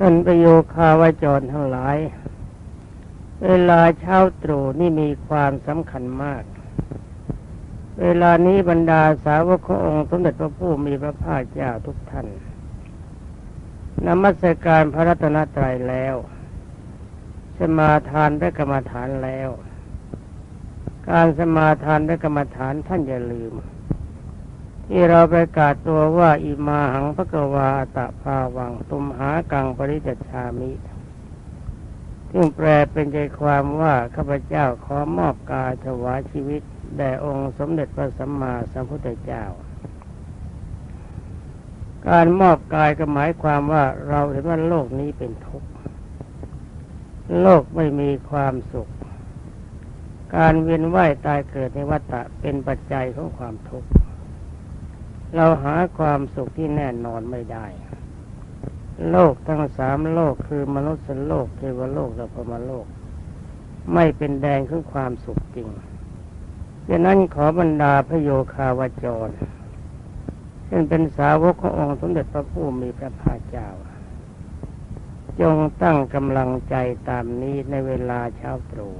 ท่านประโยคาวาจรทั้งหลาย เวลาเช้าตรู่นี่มีความสำคัญมาก เวลานี้บรรดาสาวกขององค์สมเด็จพระผู้มีพระภาคเจ้าทุกท่านนมัสการพระรัตนตรัยแล้วสมาทานและกรรมฐานแล้ว การสมาทานและกรรมฐานท่านอย่าลืม ที่เราประกาศตัวว่าอิมาหังพระกวาตะภาวังตุมหากังปริจชามิซึ่งแปลเป็นใจความว่าข้าพเจ้าขอมอบกายถวายชีวิตแด่องค์สมเด็จพระสัมมาสัมพุทธเจ้า การมอบกายก็หมายความว่าเราเห็นว่าโลกนี้เป็นทุกข์ โลกไม่มีความสุข การเวียนว่ายตายเกิดในวัฏฏะเป็นปัจจัยของความทุกข์ เราหาความสุขที่แน่นอนไม่ได้ โลกทั้งสามโลกคือมนุษย์โลกเทวโลกและพรมโลก ไม่เป็นแดงของความสุขจริงดังนั้นขอบรรดาพระโยคาวจร ซึ่งเป็นสาวกขององค์สมเด็จพระผู้มีพระภาคเจ้า จงตั้งกำลังใจตามนี้ในเวลาเช้าตรู่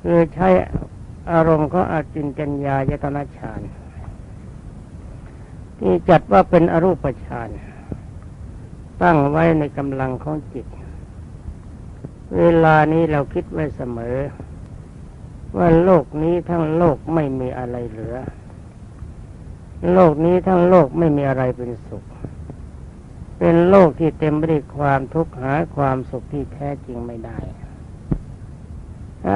คือใช้อารมณ์ของอาจินจัญญายตนะฌาน ที่จัดว่าเป็นอรูปฌานตั้งไว้ในกำลังของจิต เวลานี้เราคิดไว้เสมอ ว่าโลกนี้ทั้งโลกไม่มีอะไรเหลือ โลกนี้ทั้งโลกไม่มีอะไรเป็นสุข เป็นโลกที่เต็มไปด้วยความทุกข์หาความสุขที่แท้จริงไม่ได้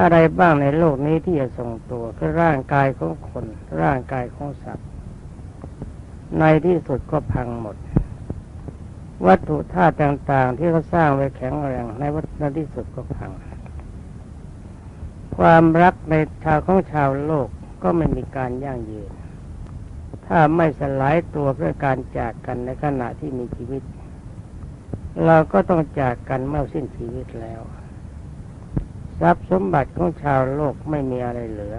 อะไรบ้างในโลกนี้ที่จะทรงตัวคือร่างกายของคน ร่างกายของสัตว์ ในที่สุดก็พังหมด วัตถุธาตุต่าง ๆ ที่เขาสร้างไว้แข็งแรงในวัฏที่สุดก็พัง ความรักในชาวของชาวโลกก็ไม่มีการยั่งยืน ถ้าไม่สลายตัวเพื่อการจากกันในขณะที่มีชีวิต เราก็ต้องจากกันเมื่อสิ้นชีวิตแล้ว ทรัพย์สมบัติของชาวโลกไม่มีอะไรเหลือ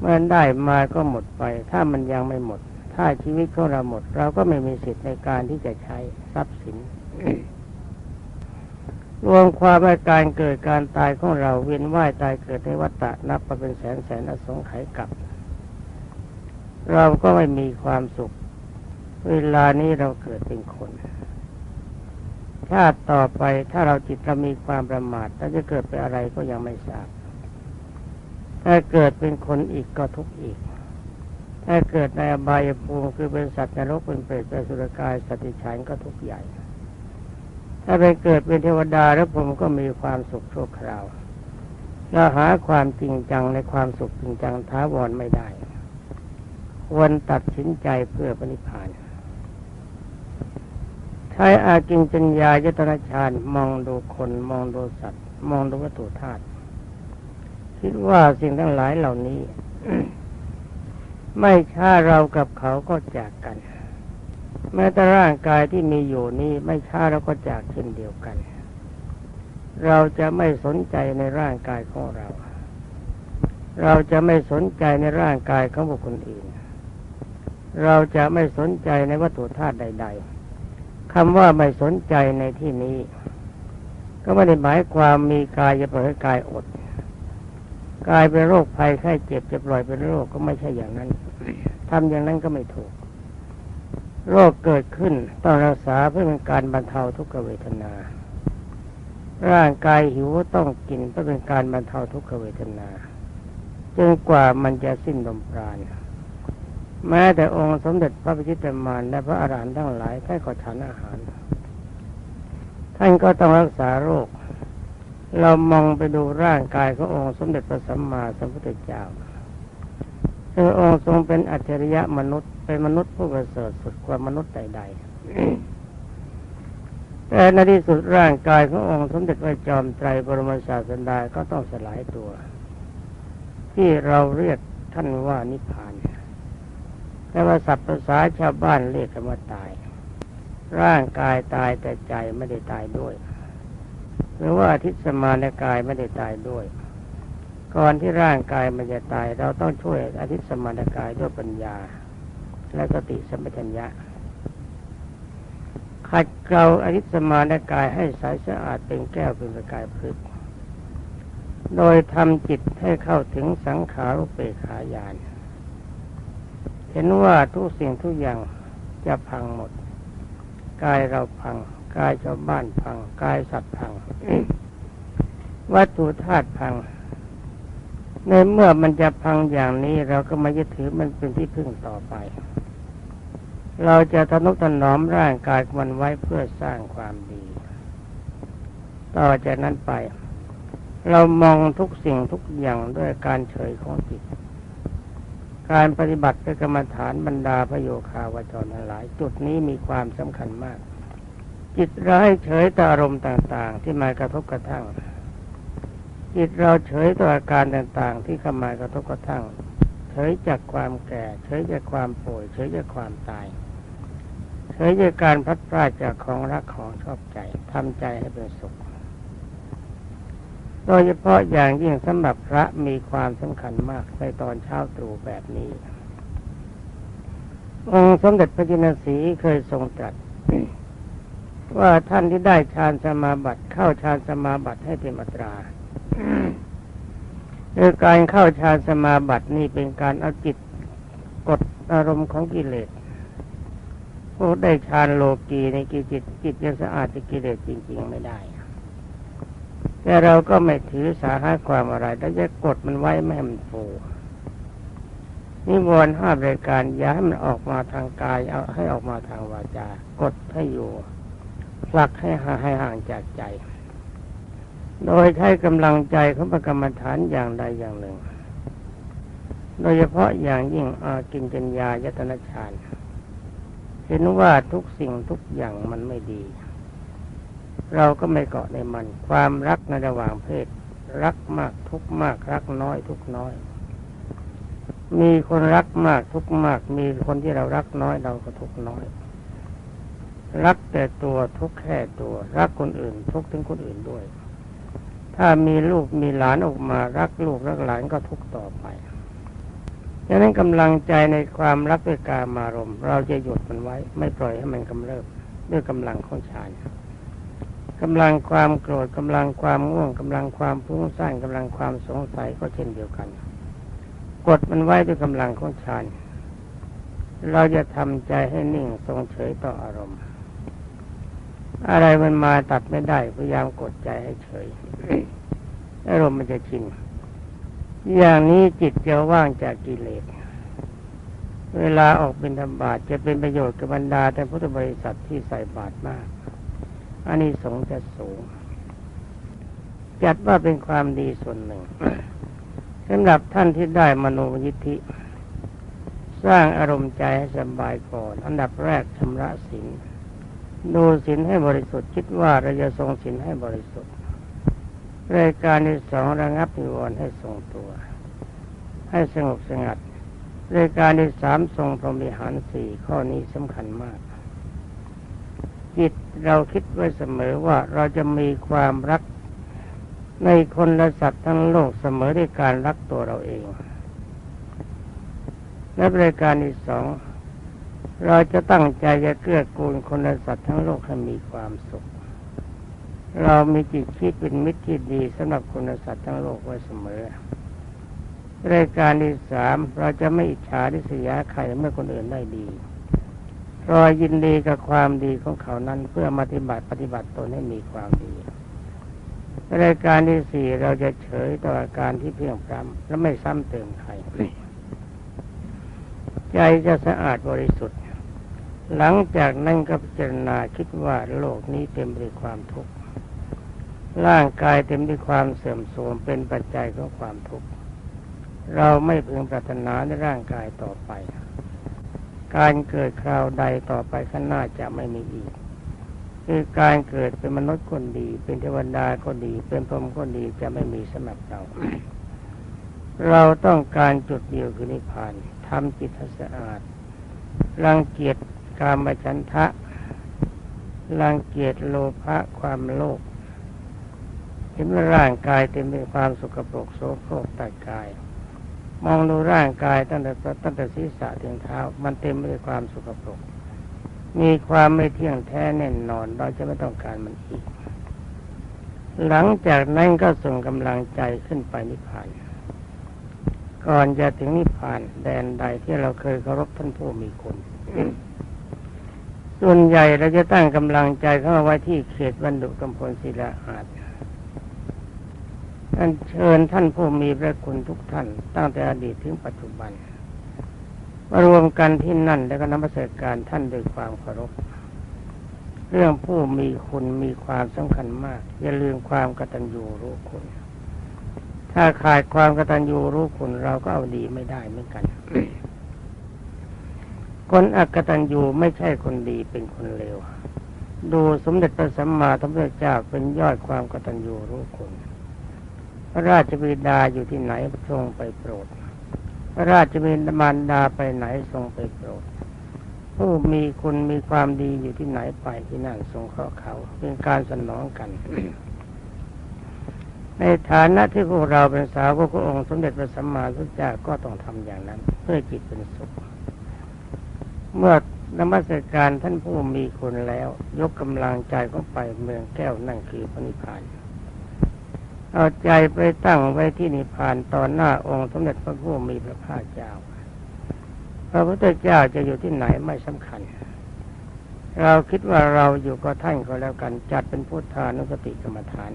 เมื่อได้มาก็หมดไป ถ้ามันยังไม่หมด ถ้าชีวิตของเราหมด เราก็ไม่มีสิทธิ์ในการที่จะใช้ทรัพย์สิน รวมความว่าการเกิดการตายของเราเวียนว่ายตายเกิดในวัฏฏะนับมาเป็นแสนแสนอสงไขยกับ เราก็ไม่มีความสุข เวลานี้เราเกิดเป็นคนชาติต่อไปถ้าเราจิตเรามีความประมาทถ้าจะเกิดเป็นอะไรก็ยังไม่ทราบ ถ้าเกิดเป็นคนอีกก็ทุกข์อีก ถ้าเกิดในอบายภูมิคือเป็นสัตว์นรกเป็นเปรตเป็นสุรกายสติฉันก็ทุกข์ใหญ่ ถ้าไปเกิดเป็นเทวดาแล้วผมก็มีความสุขชั่วคราวเราหาความจริงจังในความสุขจริงจังท้าวรไม่ได้ ควรตัดสินใจเพื่อปณิพานใช้อากินจัญญายตนะฌานมองดูคนมองดูสัตว์ มองดูวัตถุธาตุคิดว่าสิ่งทั้งหลายเหล่านี้ ไม่ช้าเรากับเขาก็จากกัน แม้แต่ร่างกายที่มีอยู่นี้ไม่ช้าเราก็จากเช่นเดียวกัน เราจะไม่สนใจในร่างกายของเรา เราจะไม่สนใจในร่างกายของบุคคลอื่น เราจะไม่สนใจในวัตถุธาตุใด ๆคำว่าไม่สนใจในที่นี้ ก็ไม่ได้หมายความมีกายจะปล่อยให้กายอด กลายเป็นโรคภัยไข้เจ็บจะปล่อยเป็นโรคก็ไม่ใช่อย่างนั้นทำอย่างนั้นก็ไม่ถูก โรคเกิดขึ้นต้องรักษาเพื่อเป็นการบรรเทาทุกขเวทนา ร่างกายหิวต้องกินเพื่อเป็นการบรรเทาทุกขเวทนาจนกว่ามันจะสิ้นลมปราณแม้แต่องค์สมเด็จพระพิชิตมารและพระอรหันต์ทั้งหลายท่านก็ฉันอาหาร ท่านก็ต้องรักษาโรค เรามองไปดูร่างกายขององค์สมเด็จพระสัมมาสัมพุทธเจ้าซึ่งองค์ทรงเป็นอัจฉริยะมนุษย์เป็นมนุษย์ผู้ประเสริฐสุดกว่ามนุษย์ใดๆแต่ในที่สุดร่างกายขององค์สมเด็จพระจอมไตรบรมศาสดาก็ต้องสลายตัว ที่เราเรียกท่านว่านิพพานแต่ว่าศัพท์ภาษาชาวบ้านเรียกกันว่าตาย ร่างกายตายแต่ใจไม่ได้ตายด้วย หรือว่าทิศสมานกายไม่ได้ตายด้วย ก่อนที่ร่างกายมันจะตาย เราต้องช่วยอธิสมานกายด้วยปัญญา และสติสัมปชัญญะขัดเกลาอริสมานกายให้ใสสะอาดเป็นแก้วเป็นประกายพลึกโดยทำจิตให้เข้าถึงสังขารุเปขายาน เห็นว่าทุกสิ่งทุกอย่างจะพังหมด กายเราพัง กายชาวบ้านพัง กายสัตว์พัง วัตถุธาตุพัง ในเมื่อมันจะพังอย่างนี้ เราก็มายึดถือมันเป็นที่พึ่งต่อไป เราจะทนุถนอมร่างกายมันไว้เพื่อสร้างความดี ต่อจากนั้นไป เรามองทุกสิ่งทุกอย่างด้วยการเฉยของจิตการปฏิบัติกรรมฐานบรรดาพระโยคาวจรหลาย จุดนี้มีความสำคัญมาก จิตเราให้เฉยต่ออารมณ์ต่าง ๆ ที่มากระทบกระทั่ง จิตเราเฉยต่ออาการต่างๆ ที่เข้ามากระทบกระทั่ง เฉยจากความแก่ เฉยจากความป่วย เฉยจากความตาย เฉยจากการพัดพลาดจากของรักของชอบใจทำใจให้เป็นสุข โดยเฉพาะอย่างยิ่งสำหรับพระมีความสำคัญมากในตอนเช้าตรู่แบบนี้องค์สมเด็จพระจินสีเคยทรงตรัส ว่าท่านที่ได้ฌานสมาบัติ เข้าฌานสมาบัติให้เป็นอัตราโดยการเข้าฌานสมาบัตินี่เป็นการเอาจิตกดอารมณ์ของกิเลสผู้ได้ฌานโลกีในกิจิตจิตจะสะอาดจากกิเลสจริง ๆ ไม่ได้ แต่เราก็ไม่ถือสาหาความอะไรแล้วจะกดมันไว้ไม่ให้มันฟูนิวรณ์ห้ารายการอย่าให้มันออกมาทางกายเอาให้ออกมาทางวาจา กดให้อยู่ ผลักให้ห่างให้ห่างจากใจ โดยใช้กำลังใจของพระกรรมฐานอย่างใดอย่างหนึ่ง โดยเฉพาะอย่างยิ่งอากินจัญญายตนะฌานเห็นว่าทุกสิ่งทุกอย่างมันไม่ดี เราก็ไม่เกาะในมัน ความรักในระหว่างเพศ รักมากทุกมากรักน้อยทุกน้อย มีคนรักมากทุกมาก มีคนที่เรารักน้อยเราก็ทุกน้อย รักแต่ตัวทุกแค่ตัว รักคนอื่น ทุกถึงคนอื่นด้วย ถ้ามีลูกมีหลานออกมา รักลูกรักหลานก็ทุกต่อไปดังนั้นกำลังใจในความรักด้วยกามารมณ์เราจะหยุดมันไว้ ไม่ปล่อยให้มันกำเริบด้วยกำลังของฌานกำลังความโกรธกำลังความง่วงกำลังความฟุ้งซ่านกำลังความสงสัยก็เช่นเดียวกัน กดมันไว้ด้วยกำลังของฌานเราจะทำใจให้นิ่งทรงเฉยต่ออารมณ์ อะไรมันมาตัดไม่ได้ พยายามกดใจให้เฉยอารมณ์มันจะชินอย่างนี้จิตจะว่างจากกิเลส เวลาออกเป็นธรรมบาตจะเป็นประโยชน์กับบรรดาแต่พุทธบริษัทที่ใส่บาตรมากอันนี้สงจะสูง จัดว่าเป็นความดีส่วนหนึ่งสำหรับท่านที่ได้มโนยิทธิ สร้างอารมณ์ใจให้สบายก่อน อันดับแรกชำระศีล ดูศีลให้บริสุทธิ์คิดว่าเราจะทรงศีลให้บริสุทธิ์รายการที่สองระงับนิวรณ์ให้ทรงตัว ให้สงบสงัดรายการที่สามทรงพรหมิหารสี่ข้อนี้สำคัญมาก จิตเราคิดไว้เสมอว่าเราจะมีความรักในคนและสัตว์ทั้งโลกเสมอด้วยการรักตัวเราเอง และรายการที่สอง เราจะตั้งใจจะเกื้อกูลคนและสัตว์ทั้งโลกให้มีความสุข เรามีจิตคิดเป็นมิตรที่ดีสำหรับคนและสัตว์ทั้งโลกไว้เสมอรายการที่สามเราจะไม่อิจฉาริษยาใครเมื่อคนอื่นได้ดีรอยยินดีกับความดีของเขานั้นเพื่อปฏิบัติปฏิบัติตนให้มีความดีรายการที่สี่เราจะเฉยต่ออาการที่เพียงพร้ำและไม่ซ้ำเติมใครใจจะสะอาดบริสุทธิ์ หลังจากนั้นก็พิจารณาคิดว่าโลกนี้เต็มไปด้วยความทุกข์ ร่างกายเต็มด้วยความเสื่อมโทรมเป็นปัจจัยของความทุกข์ เราไม่พึงปรารถนาในร่างกายต่อไป การเกิดคราวใดต่อไปข้างหน้าจะไม่มีอีก คือการเกิดเป็นมนุษย์คนดี เป็นเทวดาก็ดี เป็นพรหมก็ดีจะไม่มีสำหรับเรา เราต้องการจุดเดียวคือนิพพานทำจิตให้สะอาดรังเกียจ กามฉันทะรังเกียจโลภะความโลภเห็นว่าร่างกายเต็มไปด้วยความสกปรกโสโครกตายกาย มองดูร่างกายตั้งแต่ตั้งแต่ศีรษะถึงเท้า มันเต็มไปด้วยความสกปรก มีความไม่เที่ยงแท้แน่นอน เราจะไม่ต้องการมันอีก หลังจากนั้นก็ส่งกำลังใจขึ้นไปนิพพานก่อนจะถึงนิพพานแดนใดที่เราเคยเคารพท่านผู้มีคุณ ส่วนใหญ่เราจะตั้งกำลังใจเข้าไว้ที่เขตบรรดุกำพลศิลาอาจอันเชิญท่านผู้มีพระคุณทุกท่าน ตั้งแต่อดีตถึงปัจจุบัน มารวมกันที่นั่นแล้วก็นมัสการท่านด้วยความเคารพ เรื่องผู้มีคุณมีความสำคัญมาก อย่าลืมความกตัญญูรู้คุณ ถ้าขาดความกตัญญูรู้คุณเราก็เอาดีไม่ได้เหมือนกัน คนอักตัญญูไม่ใช่คนดีเป็นคนเลว ดูสมเด็จพระสัมมาสัมพุทธเจ้าเป็นยอดความกตัญญูรู้คุณ พระราชบิดาอยู่ที่ไหนทรงไปโปรด พระราชบิดารดาไปไหนทรงไปโปรด ผู้มีคุณมีความดีอยู่ที่ไหนไปที่นั่นทรงเคราะเขาเป็นการสนองกัน ในฐานะที่พวกเราเป็นสาวกพระองค์สมเด็จพระสัมมาสัมพุทธเจ้าก็ต้องทำอย่างนั้น เพื่อจิตเป็นสุข เมื่อนมัสการท่านผู้มีคุณแล้ว ยกกำลังใจเข้าไปเมืองแก้วนั่นคือพระนิพพาน เอาใจไปตั้งไว้ที่นิพพานตอนหน้าองค์สมเด็จพระผู้มีพระภาคเจ้า พระพุทธเจ้าจะอยู่ที่ไหนไม่สำคัญ เราคิดว่าเราอยู่กับท่านก็แล้วกันจัดเป็นพุทธานุสติกรรมฐาน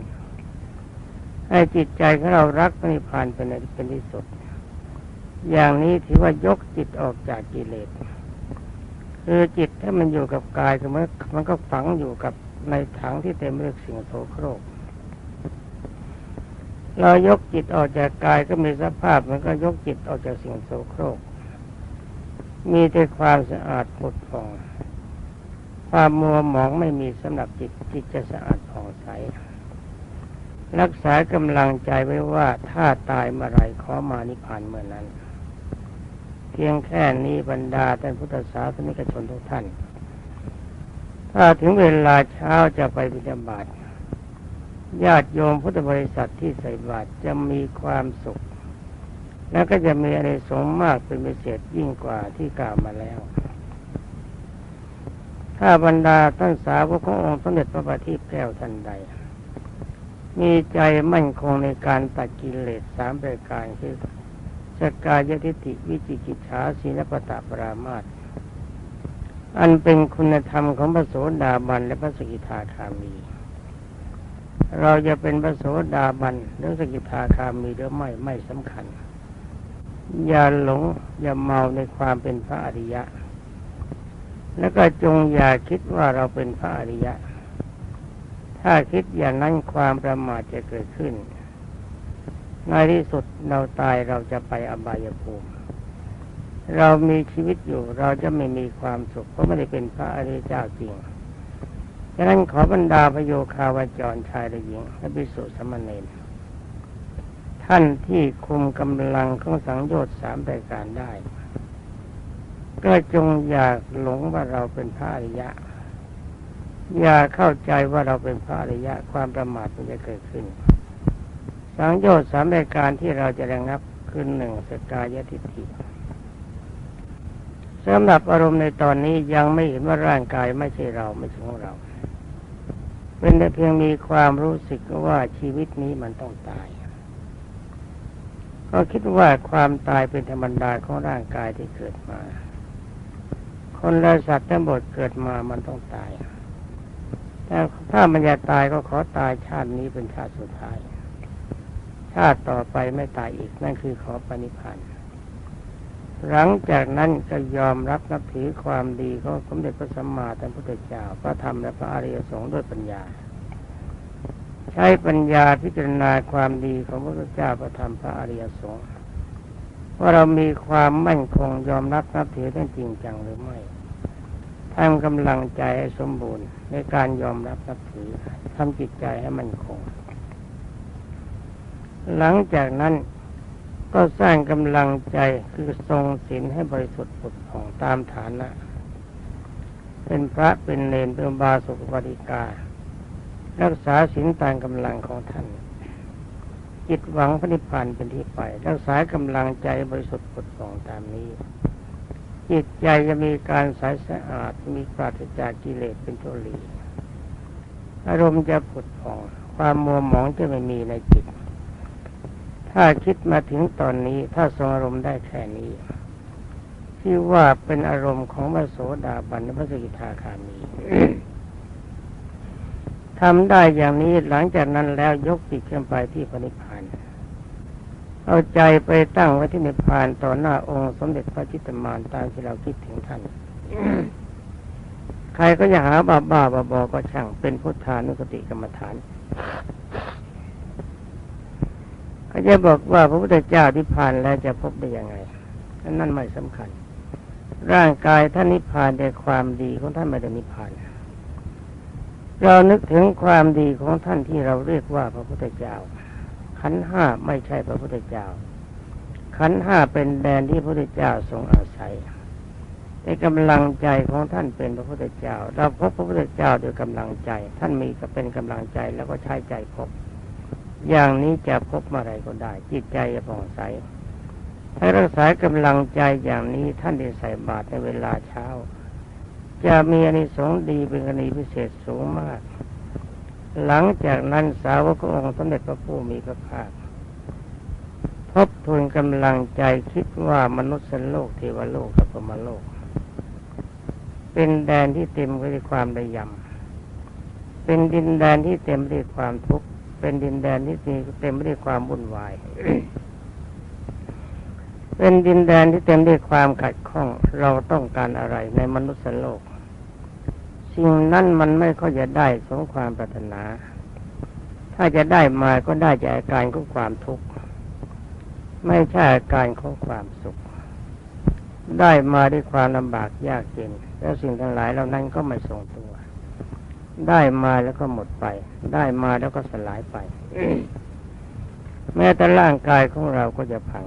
ให้จิตใจของเรารักพระนิพพานเป็นเป็นที่สุด อย่างนี้ถือว่ายกจิตออกจากกิเลส คือจิตถ้ามันอยู่กับกายก็มันมันก็ฝังอยู่กับในถังที่เต็มไปด้วยสิ่งโสโครก เรายกจิตออกจากกายก็มีสภาพมันก็ยกจิตออกจากสิ่งโสโครก มีแต่ความสะอาดผุดผ่องความมัวหมองไม่มีสำหรับจิตจิตจะสะอาดผ่องใส รักษากำลังใจไว้ว่าถ้าตายเมื่อไรขอมานิพพานเมื่อนั้น พียงแค่นี้บรรดาท่านพุทธศาสนิกชนทุกท่าน ถ้าถึงเวลาเช้าจะไปบิณฑบาตญาติโยมพุทธบริษัทที่ใส่บาตรจะมีความสุข แล้วก็จะมีอะไรสงส์มากเป็นพิเศษยิ่งกว่าที่กล่าวมาแล้ว ถ้าบรรดาท่านสาวกขององค์สมเด็จพระบาทีพแก้วท่านใด มีใจมั่นคงในการตัดกิเลสสามประการคือ สกายทิฏฐิวิจิกิจฉาศีลปตะปรามาตอันเป็นคุณธรรมของพระโสดาบันและพระสกิทาคามี เราจะเป็นพระโสดาบันหรือสกิทาคามีหรือไม่ไม่สำคัญ อย่าหลงอย่าเมาในความเป็นพระอริยะ แล้วก็จงอย่าคิดว่าเราเป็นพระอริยะ ถ้าคิดอย่างนั้นความประมาทจะเกิดขึ้น ในที่สุดเราตายเราจะไปอบายภูมิ เรามีชีวิตอยู่เราจะไม่มีความสุข เพราะไม่ได้เป็นพระอริยเจ้าจริงฉะนั้นขอบรรดาพระโยคาวาจรชายและหญิงและภิกษุสามเณรท่านที่คุมกำลังของสังโยชน์สามรายการได้ ก็จงอย่าหลงว่าเราเป็นพระอริยะ อย่าเข้าใจว่าเราเป็นพระอริยะ ความประมาทมันจะเกิดขึ้น สังโยชน์สามรายการที่เราจะระงับคือหนึ่งสกายทิฏฐิสำหรับอารมณ์ในตอนนี้ยังไม่เห็นว่าร่างกายไม่ใช่เราไม่ใช่ของเรา เป็นแต่เพียงมีความรู้สึกว่าชีวิตนี้มันต้องตาย ก็คิดว่าความตายเป็นธรรมดาของร่างกายที่เกิดมา คนและสัตว์ทั้งหมดเกิดมามันต้องตายแต่ถ้ามันจะตายก็ขอตายชาตินี้เป็นชาติสุดท้าย ชาติต่อไปไม่ตายอีกนั่นคือขอปณิพันธ์หลังจากนั้นก็ยอมรับนับถือความดีของสมเด็จพระสัมมาสัมพุทธเจ้าพระธรรมและพระอริยสงฆ์ด้วยปัญญา ใช้ปัญญาพิจารณาความดีของพระพุทธเจ้าพระธรรมพระอริยสงฆ์ว่าเรามีความมั่นคงยอมรับนับถือท่านจริงจังหรือไม่ทำกำลังใจให้สมบูรณ์ในการยอมรับนับถือทำจิตใจให้มั่นคง หลังจากนั้นก็สร้างกำลังใจคือทรงศีลให้บริสุทธิ์ผุดผ่องตามฐานะ เป็นพระเป็นเลนเป็นบาสุปฏิกา รักษาศีลตามกำลังของท่านจิตหวังพระนิพพานเป็นที่ไป รักษากำลังใจบริสุทธิ์ผุดผ่องตามนี้ จิตใจจะมีการใสสะอาดมีปราศจากกิเลสเป็นทุลีอารมณ์จะผุดผ่อง ความมัวหมองจะไม่มีในจิต ถ้าคิดมาถึงตอนนี้ถ้าทรงอารมณ์ได้แค่นี้ ที่ว่าเป็นอารมณ์ของพระโสดาบันพระสกิทาคามีทำได้อย่างนี้หลังจากนั้นแล้วยกจิตขึ้นไปที่พระนิพพานเอาใจไปตั้งไว้ที่นิพพานต่อหน้าองค์สมเด็จพระจิตตมานตามที่เราคิดถึงท่านใครก็จะหาบาบ้าบาบอก็ช่างเป็นพุทธานุสติกรรมฐาน เขาจะบอกว่าพระพุทธเจ้านิพพานแล้วจะพบได้ยังไงนั่นไม่สำคัญ ร่างกายท่านนิพพานแต่ความดีของท่านไม่ได้นิพพานเรานึกถึงความดีของท่านที่เราเรียกว่าพระพุทธเจ้า ขันห้าไม่ใช่พระพุทธเจ้า ขันห้าเป็นแดนที่พระพุทธเจ้าทรงอาศัยในกำลังใจของท่านเป็นพระพุทธเจ้า เราพบพระพุทธเจ้าโดยกำลังใจ ท่านมีก็เป็นกำลังใจแล้วก็ใช้ใจพบ อย่างนี้จะพบเมื่อไรก็ได้ จิตใจจะผ่องใสให้รักษากำลังใจอย่างนี้ท่านได้ใส่บาตรในเวลาเช้า จะมีอานิสงส์ดีเป็นกรณีพิเศษสูงมาก หลังจากนั้นสาวกองค์สมเด็จพระผู้มีพระภาคทบทวนกำลังใจคิดว่ามนุษย์โลกเทวโลกกับพมโลก เป็นแดนที่เต็มไปด้วยความระยำเป็นดินแดนที่เต็มไปด้วยความทุกข์ เป็นดินแดนที่เต็มไปด้วยความวุ่นวาย เป็นดินแดนที่เต็มด้วยความขัดข้อง เราต้องการอะไรในมนุษย์โลก สิ่งนั้นมันไม่ค่อยจะได้สมความปรารถนา ถ้าจะได้มาก็ได้จากอาการของความทุกข์ ไม่ใช่อาการของความสุข ได้มาด้วยความลำบากยากเย็น แล้วสิ่งทั้งหลายเหล่านั้นก็ไม่ทรงตัว ได้มาแล้วก็หมดไป ได้มาแล้วก็สลายไป แม้แต่ร่างกายของเราก็จะพัง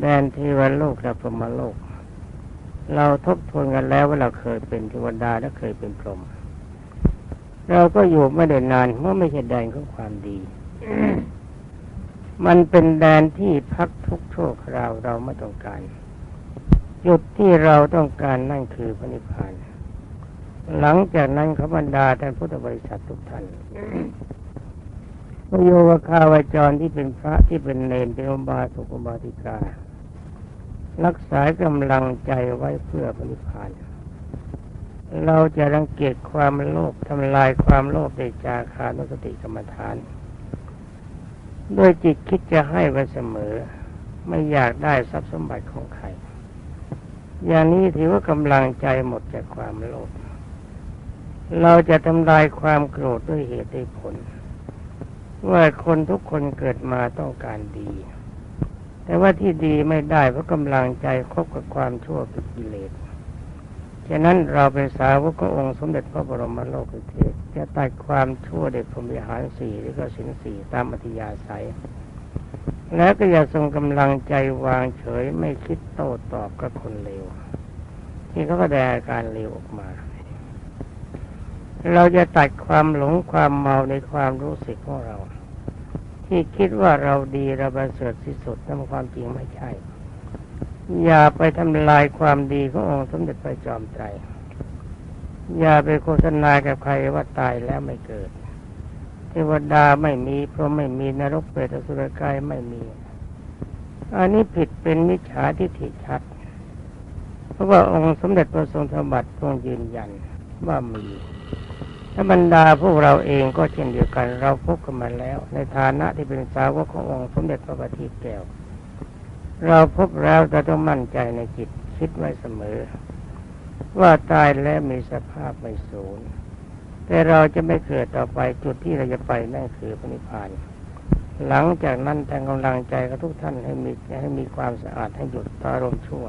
แดนเทวโลกและพรหมโลก เราทบทวนกันแล้วว่าเราเคยเป็นเทวดาและเคยเป็นพรหมเราก็อยู่ไม่ได้นานเพราะไม่ใช่แดนของความดี มันเป็นแดนที่พักทุกโชคราวเราไม่ต้องการ จุดที่เราต้องการนั่นคือพระนิพพาน หลังจากนั้นขบันดาท่านพุทธบริษัททุกท่านโยวคาวาจรที่เป็นพระที่เป็นเนรเป็นอุบาสกอุบาสิกา รักษากำลังใจไว้เพื่อพระนิพพานเราจะรังเกียจความโลภทำลายความโลภในจาคานุสติกรรมฐานโดยจิตคิดจะให้ไว้เสมอ ไม่อยากได้ทรัพย์สมบัติของใคร อย่างนี้ถือว่ากำลังใจหมดจากความโลภ เราจะทำลายความโกรธด้วยเหตุด้วยผล ว่าคนทุกคนเกิดมาต้องการดี แต่ว่าที่ดีไม่ได้เพราะกำลังใจคบกับความชั่วกับกิเลสฉะนั้นเราเป็นสาวกขององค์สมเด็จพระบรมโลกเทศจะตัดความชั่วเด็กพรหมิหารสี่หรือก็สินสี่ตามอธิยาศัย แล้วก็อย่าทรงกำลังใจวางเฉยไม่คิดโต้ตอบกับคนเลวที่เขาแสดงอาการเลวออกมา เราจะตัดความหลงความเมาในความรู้สึกของเรา ที่คิดว่าเราดีเราประเสริฐที่สุดนั่นความจริงไม่ใช่ อย่าไปทำลายความดีขององค์สมเด็จพระจอมไตรอย่าไปโฆษณากับใครว่าตายแล้วไม่เกิด เทวดาไม่มีเพราะไม่มีนรกเปรตสุรกายไม่มี อันนี้ผิดเป็นมิจฉาทิฏฐิชัด เพราะว่าองค์สมเด็จพระทรงธรรมบัตรทรงยืนยันว่ามี ถ้าบรรดาพวกเราเองก็เช่นเดียวกัน เราพบกันมาแล้ว ในฐานะที่เป็นสาวกขององค์สมเด็จพระบัณฑิตแก้ว เราพบแล้วจะต้องมั่นใจในจิตคิดไว้เสมอ ว่าตายแล้วมีสภาพไม่สูญแต่เราจะไม่เกิดต่อไปจุดที่เราจะไปนั่นคือพระนิพพาน หลังจากนั้นแต่กำลังใจกับทุกท่านให้มีให้มีความสะอาดให้หยุดตารมณ์ชั่ว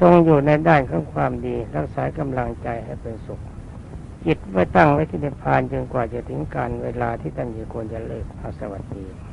ทรงอยู่ในด้านของความดีรักษากำลังใจให้เป็นสุข จิตไว้ตั้งไว้ที่นิพพานจนกว่าจะถึงการเวลาที่ท่านจะควรจะเลิกอาสวัสดี